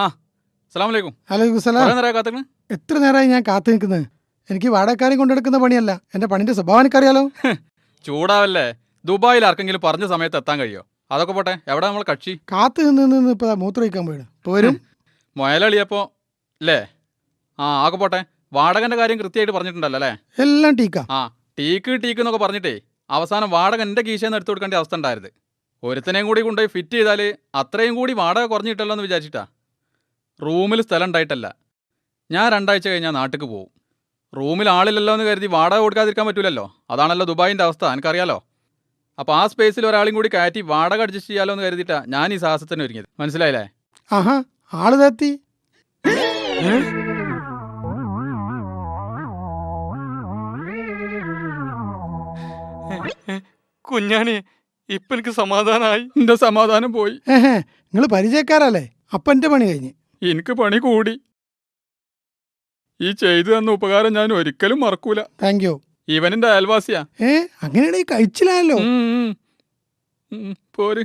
ആ സലാമലൈക്കും അലൈക്കും സലാം. കുറേ എത്ര നേരമായി ഞാൻ കാത്തു നിൽക്കുന്നത്? എനിക്ക് വാടകക്കാരെ കൊണ്ടെടുക്കുന്ന പണിയല്ല. എന്റെ പണിന്റെ സ്വഭാവം എനിക്കറിയാലോ. ചൂടാവല്ലേ? ദുബായിൽ ആർക്കെങ്കിലും പറഞ്ഞ സമയത്ത് എത്താൻ കഴിയോ? അതൊക്കെ പോട്ടെ എവിടെ നമ്മൾ കക്ഷി? കാത്തു നിന്ന് നിന്ന് ഇപ്പൊ മൂത്ര വയ്ക്കാൻ ഇപ്പൊ പോരും മുയലളിയപ്പോ അല്ലേ ആ ആകെ പോട്ടെ. വാടകന്റെ കാര്യം കൃത്യമായിട്ട് പറഞ്ഞിട്ടുണ്ടല്ലോ അല്ലേ എല്ലാം ടീക്ക. ആ ടീക്ക് ടീക്ക് എന്നൊക്കെ പറഞ്ഞിട്ടേ അവസാനം വാടക എന്റെ കീശയിൽ നിന്ന് എടുത്തു കൊടുക്കേണ്ട അവസ്ഥ ഉണ്ടായത്. ഒരുത്തനെയും കൂടി കൊണ്ടുപോയി ഫിറ്റ് ചെയ്താൽ അത്രയും കൂടി വാടക കുറഞ്ഞിട്ടല്ലോ എന്ന് വിചാരിച്ചിട്ടാ. റൂമിൽ സ്ഥലം ഉണ്ടായിട്ടല്ല ഞാൻ രണ്ടാഴ്ച കഴിഞ്ഞാൽ നാട്ടിക്ക് പോകും റൂമിൽ ആളില്ലല്ലോ എന്ന് കരുതി വാടക കൊടുക്കാതിരിക്കാൻ പറ്റൂലല്ലോ? അതാണല്ലോ ദുബായിന്റെ അവസ്ഥ എനിക്കറിയാലോ അപ്പോൾ ആ സ്പേസിൽ ഒരാളും കൂടി കയറ്റി വാടക അഡ്ജസ്റ്റ് ചെയ്യാലോ എന്ന് കരുതിയിട്ടാ ഞാൻ ഈ സാഹസത്തിന് ഒരുങ്ങിയത്. മനസ്സിലായില്ലേ? ആഹാ ആൾ തെത്തി കുഞ്ഞാണി ഇപ്പൊ എനിക്ക് സമാധാനമായി എന്റെ സമാധാനം പോയി. ഏഹേ നിങ്ങൾ പരിചയക്കാരല്ലേ? അപ്പൊ എന്റെ പണി കഴിഞ്ഞ്. എനിക്ക് പണി കൂടി. ഈ ചെയ്തു തന്ന ഉപകാരം ഞാൻ ഒരിക്കലും മറക്കൂല. താങ്ക് യു ഇവനിന്റെ അയൽവാസിയാ. ഏ അങ്ങനെയാണെങ്കിൽ കഴിച്ചില്ലല്ലോ പോര്.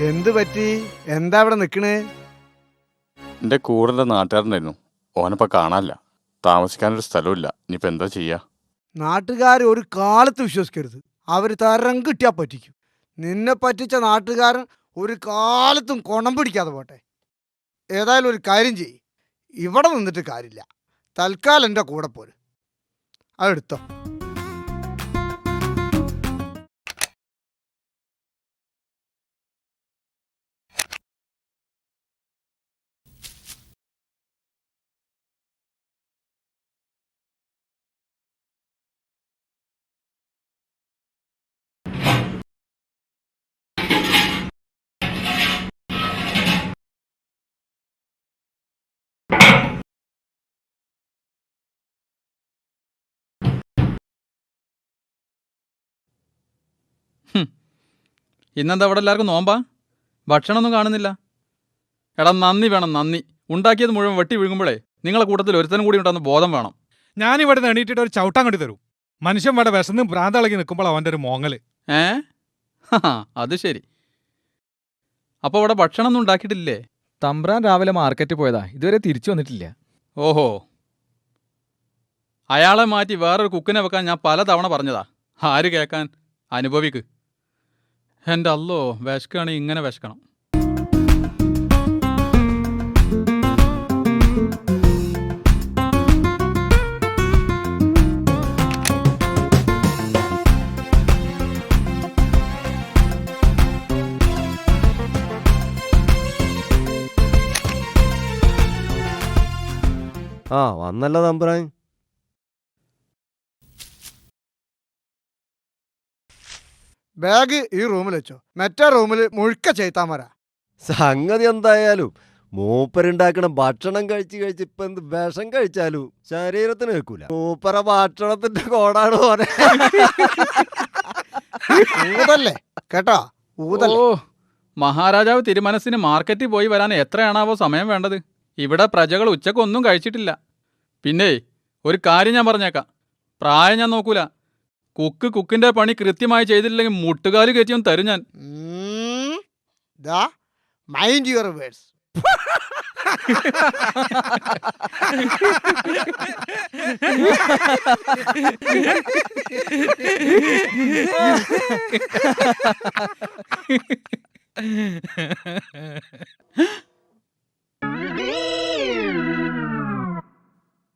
എന്ത് പറ്റി? എന്താ അവിടെ നിക്കണേ? എന്റെ കൂടെ നാട്ടുകാരനായിരുന്നു ഓനപ്പ കാണാനില്ല. താമസിക്കാനൊരു സ്ഥലമില്ല ഇനിയിപ്പ എന്താ ചെയ്യാ? നാട്ടുകാർ ഒരു കാലത്ത് വിശ്വസിക്കരുത്. അവർ തരം കിട്ടിയാ പറ്റിക്കും. നിന്നെ പറ്റിച്ച നാട്ടുകാരൻ ഒരു കാലത്തും കുണം പിടിക്കാതെ പോട്ടെ. ഏതായാലും ഒരു കാര്യം ചെയ്യ്. ഇവിടെ നിന്നിട്ട് കാര്യമില്ല. തൽക്കാലം എന്റെ കൂടെ പോര്. അതെടുത്തോ. ഇന്നെന്താ അവിടെ എല്ലാവർക്കും നോമ്പാ? ഭക്ഷണമൊന്നും കാണുന്നില്ല. എടാ നന്ദി വേണം നന്ദി. ഉണ്ടാക്കിയത് മുഴുവൻ വെട്ടി വിഴുങ്ങുമ്പോഴേ നിങ്ങളെ കൂട്ടത്തിൽ ഒരുത്തനും കൂടി ഉണ്ടെന്ന് ബോധം വേണം. ഞാനിവിടെ നിന്ന് എണീറ്റിട്ട് ഒരു ചവിട്ടാൻ കണ്ടി തരൂ. മനുഷ്യൻ ഇവിടെ വിശന്നും ഭ്രാന്തളകി നിൽക്കുമ്പോൾ അവന്റെ ഒരു മോങ്ങൽ. ഏ? അത് ശരി. അപ്പോൾ അവിടെ ഭക്ഷണമൊന്നും ഉണ്ടാക്കിയിട്ടില്ലേ? തമ്പ്രാൻ രാവിലെ മാർക്കറ്റിൽ പോയതാ. ഇതുവരെ തിരിച്ചു വന്നിട്ടില്ല. ഓഹോ. അയാളെ മാറ്റി വേറൊരു കുക്കിനെ വെക്കാൻ ഞാൻ പലതവണ പറഞ്ഞതാ. ആര് കേൾക്കാൻ? അനുഭവിക്ക്. എന്റെ അല്ലോ വിശക്കുകയാണെങ്കിൽ ഇങ്ങനെ വിശക്കണം. ആ വന്നല്ലോ തമ്പുരാൻ. ബാഗ് ഈ റൂമിൽ വെച്ചോ. മറ്റേ റൂമിൽ മുഴുക്ക ചെയ്ത്താമര സംഗതി എന്തായാലും മൂപ്പരുണ്ടാക്കണ ഭക്ഷണം കഴിച്ച് കഴിച്ച് ഇപ്പൊ എന്ത് വിഷം കഴിച്ചാലും ശരീരത്തിന് വെക്കൂല മൂപ്പര ഭക്ഷണത്തിന്റെ കോടാണ് പോലെ ഊതല്ലേ? കേട്ടോ? ഊതല്ലേ? ഓ മഹാരാജാവ് തിരുമനസിന് മാർക്കറ്റിൽ പോയി വരാൻ എത്രയാണാവോ സമയം വേണ്ടത്. ഇവിടെ പ്രജകൾ ഉച്ചക്കൊന്നും കഴിച്ചിട്ടില്ല. പിന്നെ ഒരു കാര്യം ഞാൻ പറഞ്ഞേക്കാം. പ്രായം ഞാൻ നോക്കൂല. കുക്ക് കുക്കിന്റെ പണി കൃത്യമായി ചെയ്തില്ലെങ്കിൽ മുട്ടുകാൽ കയറ്റിയും തരും ഞാൻ. മൈൻഡ് യുവർ വേർഡ്സ്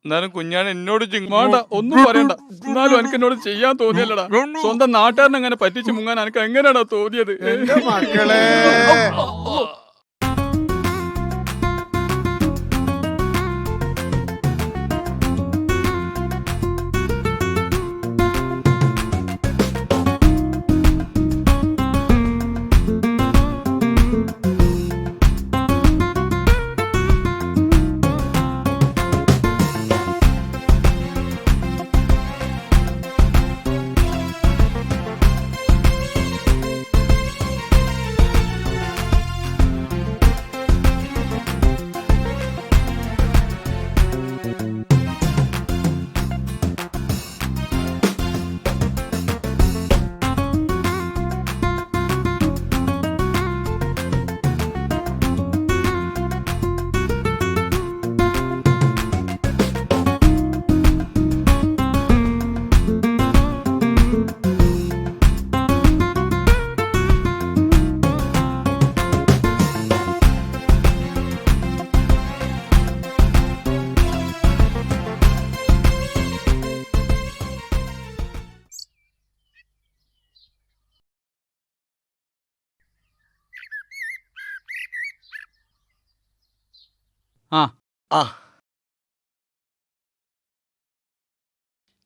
എന്നാലും കുഞ്ഞാണ് എന്നോട് വേണ്ട ഒന്നും പറയണ്ട. എന്നാലും എനിക്ക് എന്നോട് ചെയ്യാൻ തോന്നിയല്ലടാ. സ്വന്തം നാട്ടുകാരനെ അങ്ങനെ പറ്റിച്ചു മുങ്ങാൻ എനിക്ക് എങ്ങനെയാടാ തോന്നിയത് മക്കളെ. ആ.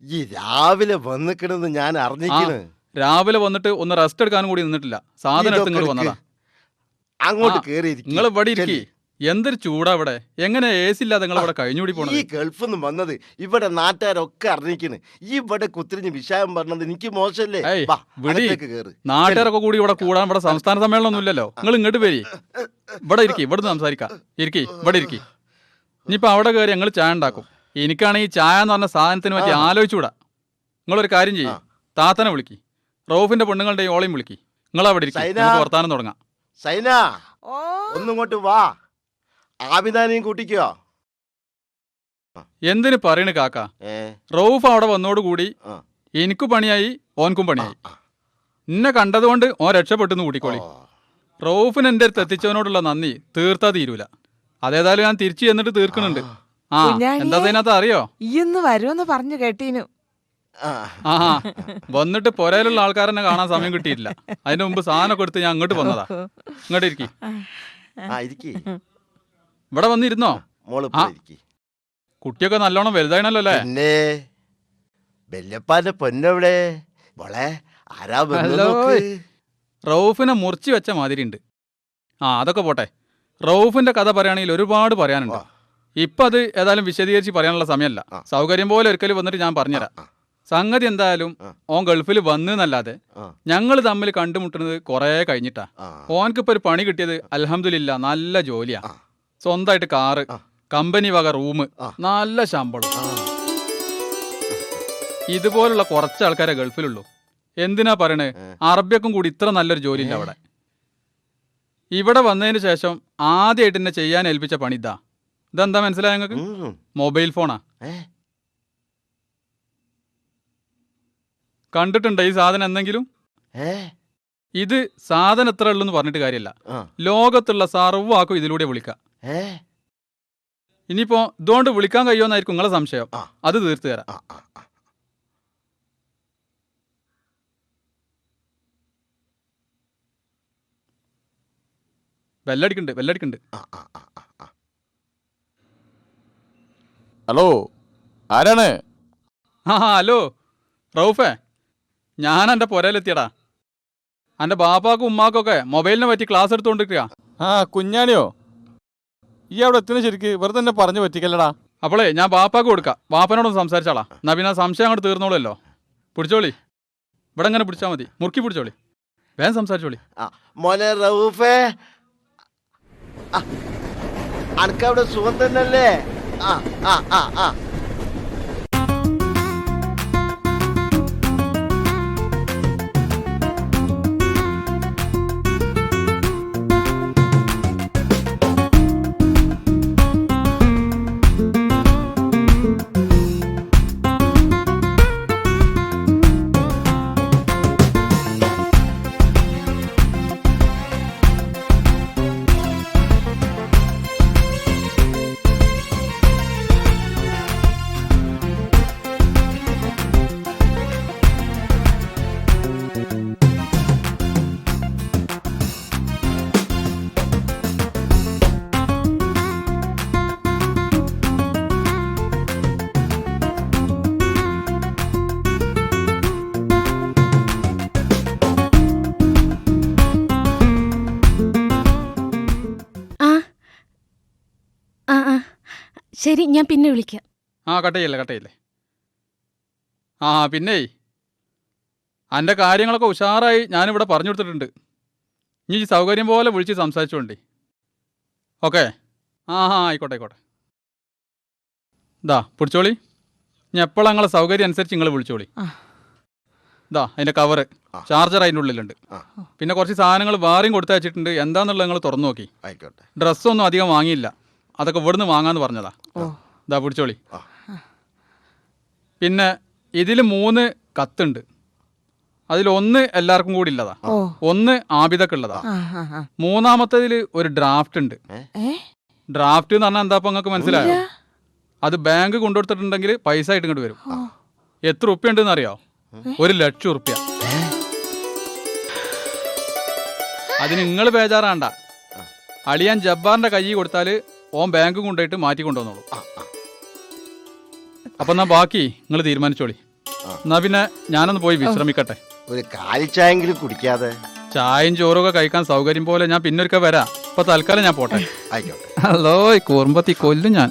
ഈ രാവിലെ വന്നിക്കണെന്ന് ഞാൻ അറിഞ്ഞിക്കണ് രാവിലെ വന്നിട്ട് ഒന്ന് റെസ്റ്റ് എടുക്കാനും കൂടി നിന്നിട്ടില്ല. സാധനം എടുത്ത് ഇങ്ങോട്ട് വന്നതാ. അങ്ങോട്ട് കേറി നിങ്ങൾ ഇവിടെ ഇരിക്കി. എന്തൊരു ചൂടാ ഇവിടെ. എങ്ങനെ എ സി ഇല്ലാതെ നിങ്ങൾ ഇവിടെ കഴിഞ്ഞൂടി ഈ പോണത്? ഗൾഫിൽ നിന്ന് വന്നത് ഇവിടെ നാട്ടുകാരൊക്കെ അറിഞ്ഞിക്കണ് ഈ ഇവിടെ കുത്തിരിഞ്ഞ് വിഷയം പറഞ്ഞത് എനിക്ക് മോശമല്ലേ? വാ, വിടി. കേറ്. നാട്ടുകാരൊക്കെ കൂടി ഇവിടെ കൂടാൻ ഇവിടെ സംസ്ഥാന സമ്മേളനം ഒന്നും ഇല്ലല്ലോ. നിങ്ങൾ ഇങ്ങോട്ട് വരി. ഇവിടെ ഇരിക്കി ഇവിടുന്ന് സംസാരിക്കാം. ഇരിക്കി ഇവിടെ ഇരിക്കി. ഇനിയിപ്പോ അവിടെ കയറി ഞങ്ങൾ ചായ ഉണ്ടാക്കും. എനിക്കാണെങ്കിൽ ചായ എന്ന് പറഞ്ഞ സാധനത്തിന് പറ്റി. ആലോചിച്ചുകൂടാ. നിങ്ങളൊരു കാര്യം ചെയ്യും. താത്തനെ വിളിക്കി. റൌഫിന്റെ പെണ്ണുങ്ങളുടെ ഓളയും വിളിക്കി. നിങ്ങൾ അവിടെ ഇരിക്കും വർത്താനം തുടങ്ങാം. സൈന. ഓ. ഒന്നിങ്ങോട്ട് വാ. ആബിദാനെയും കൂട്ടിക്കോ. എന്തിനു പറയണ കാക്ക? ഏ. റൌഫ് അവിടെ വന്നോടുകൂടി ആ. എനിക്ക് പണിയായി ഓൻക്കും പണിയായി. എന്നെ കണ്ടതുകൊണ്ട് ഓൻ രക്ഷപ്പെട്ടെന്ന് കൂട്ടിക്കോളി. റൌഫിന് എന്റെ അടുത്ത് എത്തിച്ചവനോടുള്ള നന്ദി. തീർത്താ തീരൂല. അതേതായാലും ഞാൻ തിരിച്ചു ചെന്നിട്ട് തീർക്കുന്നുണ്ട്. ആ? എന്താ അതിനകത്ത് അറിയോ? ഇന്ന് വരുമെന്ന് പറഞ്ഞു കേട്ടീനു. ആ. ആഹാ വന്നിട്ട് പുരയിലുള്ള ആൾക്കാരെന്നെ കാണാൻ സമയം കിട്ടിയിട്ടില്ല. അതിന് മുമ്പ് സാധനം കൊടുത്ത് ഞാൻ അങ്ങോട്ട് വന്നതാ. ഇങ്ങോട്ട് ഇരിക്കി. ആ ഇരിക്കി. ഇവിടെ വന്നിരുന്നോ മോൾ ആ. കുട്ടിയൊക്കെ നല്ലോണം വലുതായിണല്ലോ അല്ലേ പിന്നെ വല്യപ്പാന്റെ പൊന്നെവിടെ മോളെ ആരാ വന്നത് ഹലോ. നോക്ക്. റൌഫിനെ മുറിച്ച് വെച്ച മാതിരി ഉണ്ട് ആ അതൊക്കെ പോട്ടെ റൌഫിന്റെ കഥ പറയുകയാണെങ്കിൽ ഒരുപാട് പറയാനുണ്ട് ആ. ഇപ്പൊ അത് ഏതായാലും വിശദീകരിച്ച് പറയാനുള്ള സമയമല്ല ആ. സൗകര്യം പോലെ ഒരിക്കലും വന്നിട്ട് ഞാൻ പറഞ്ഞുതരാം ആ, സംഗതി എന്തായാലും ആ. ഓൻ ഗൾഫിൽ വന്നു എന്നല്ലാതെ ആ. ഞങ്ങൾ തമ്മിൽ കണ്ടുമുട്ടുന്നത് കുറേ കഴിഞ്ഞിട്ടാ ആ. ഓൻക്കിപ്പോ ഒരു പണി കിട്ടിയത് അൽഹംദുലില്ല നല്ല ജോലിയാ ആ. സ്വന്തമായിട്ട് കാറ്. കമ്പനി വക റൂം. നല്ല ശമ്പളം. ഇതുപോലുള്ള കുറച്ച് ആൾക്കാരെ ഗൾഫിലുള്ളൂ എന്തിനാ പറയണേ. അറബിയക്കും കൂടി ഇത്ര നല്ലൊരു ജോലി ഇല്ല അവിടെ ഇവിടെ വന്നതിന് ശേഷം ആദ്യമായിട്ട് എന്നെ ചെയ്യാൻ ഏൽപ്പിച്ച പണി ഇതാ ഇതെന്താ മനസ്സിലായ നിങ്ങൾക്ക് മൊബൈൽ ഫോണാ? കണ്ടിട്ടുണ്ടോ ഈ സാധനം എന്തെങ്കിലും? ഇത് സാധനം എത്ര ഉള്ളു എന്ന് പറഞ്ഞിട്ട് കാര്യമില്ല. ലോകത്തുള്ള സർവാക്കും ഇതിലൂടെ വിളിക്കാം? ഇനിയിപ്പോ ഇതുകൊണ്ട് വിളിക്കാൻ കഴിയുമെന്നായിരിക്കും നിങ്ങളെ സംശയം അത് തീർത്തു തരാം. ബെല്ലടിക്കുന്നുണ്ട് ബെല്ലടിക്കുന്നുണ്ട്. ഹലോ ആരാണ് ആ ഹലോ റൗഫേ ഞാൻ എന്റെ പുരയിലെത്തിയടാ എന്റെ ബാപ്പാക്കും ഉമ്മാക്കൊക്കെ മൊബൈലിനെ പറ്റി ക്ലാസ് എടുത്തുകൊണ്ടിരിക്കുക ആ കുഞ്ഞാണിയോ? ഈ അവിടെ എത്തുന്ന ശരിക്ക് വെറുതെ എന്നെ പറഞ്ഞു പറ്റിക്കല്ലടാ. അപ്പോളേ ഞാൻ ബാപ്പാക്ക് കൊടുക്കാം. ബാപ്പനോടൊന്ന് സംസാരിച്ചാളാ. എന്നാ പിന്നെ സംശയം അങ്ങോട്ട് തീർന്നോളല്ലോ പിടിച്ചോളി. ഇവിടെ ഇങ്ങനെ പിടിച്ചാൽ മതി. മുറുക്കി പിടിച്ചോളി. വേഗം സംസാരിച്ചോളി. മോനെ റൌഫേ. ആ, അനക്കവിടെ സുഖം തന്നെയല്ലേ? ആ ആ ആ ആ. ശരി ഞാൻ പിന്നെ വിളിക്കാം. ആ കട്ടയില്ലേ കട്ടയില്ലേ. ആ പിന്നെ. എന്റെ കാര്യങ്ങളൊക്കെ ഉഷാറായി ഞാനിവിടെ പറഞ്ഞു കൊടുത്തിട്ടുണ്ട്. ഇനി ഈ സൗകര്യം പോലെ വിളിച്ച് സംസാരിച്ചോണ്ടി. ഓക്കെ. ആ ആ ആയിക്കോട്ടെ ആയിക്കോട്ടെ. ദാ പിടിച്ചോളി. ഞാൻ എപ്പോഴും നിങ്ങളെ സൗകര്യം അനുസരിച്ച് നിങ്ങൾ വിളിച്ചോളി. ദാ ഇതാ അതിന്റെ കവറ് ചാർജർ അതിന്റെ ഉള്ളിലുണ്ട്. പിന്നെ കുറച്ച് സാധനങ്ങൾ വാറിയും കൊടുത്തയച്ചിട്ടുണ്ട്. എന്താണെന്നുള്ളത് നിങ്ങൾ തുറന്നു നോക്കി. ആയിക്കോട്ടെ. ഡ്രസ്സൊന്നും അധികം വാങ്ങിയില്ല. അതൊക്കെ ഇവിടുന്ന് വാങ്ങാന്ന് പറഞ്ഞതാ. ഇതാ പിടിച്ചോളി. പിന്നെ ഇതിൽ മൂന്ന് കത്തുണ്ട്. അതിലൊന്ന് എല്ലാവർക്കും കൂടി ഉള്ളതാ. ഒന്ന് ആബിദക്ക് ഉള്ളതാ. മൂന്നാമത്തേതിൽ ഒരു ഡ്രാഫ്റ്റ് ഉണ്ട്. ഡ്രാഫ്റ്റ് എന്ന് പറഞ്ഞാൽ എന്താ നിങ്ങൾക്ക് മനസ്സിലായോ? അത് ബാങ്ക് കൊണ്ടുകൊടുത്തിട്ടുണ്ടെങ്കിൽ പൈസ ആയിട്ട് ഇങ്ങോട്ട് വരും. എത്ര ഉറുപ്പ്യ ഉണ്ടെന്ന് അറിയോ? ഒരു ലക്ഷം ഉറുപ്പ്യ. അതിന് നിങ്ങൾ ബേജാറാണ്ട. അളിയാൻ ജബ്ബാറിന്റെ കൈ കൊടുത്താൽ ഓൻ ബാങ്ക് കൊണ്ടുപോയിട്ട് മാറ്റി കൊണ്ടുവന്നോളൂ. അപ്പൊ എന്നാ ബാക്കി നിങ്ങൾ തീരുമാനിച്ചോളി. എന്നാ പിന്നെ ഞാനൊന്ന് പോയി വിശ്രമിക്കട്ടെ. ഒരു കാലിച്ചായെങ്കിലും കുടിക്കാതെ. ചായയും ചോറൊക്കെ കഴിക്കാൻ സൗകര്യം പോലെ ഞാൻ പിന്നൊരുക്ക വരാം. ഇപ്പൊ തൽക്കാലം ഞാൻ പോട്ടെ. ആയിക്കോട്ടെ. ഹലോ കൂർമ്പത്തി കൊല്ലും ഞാൻ.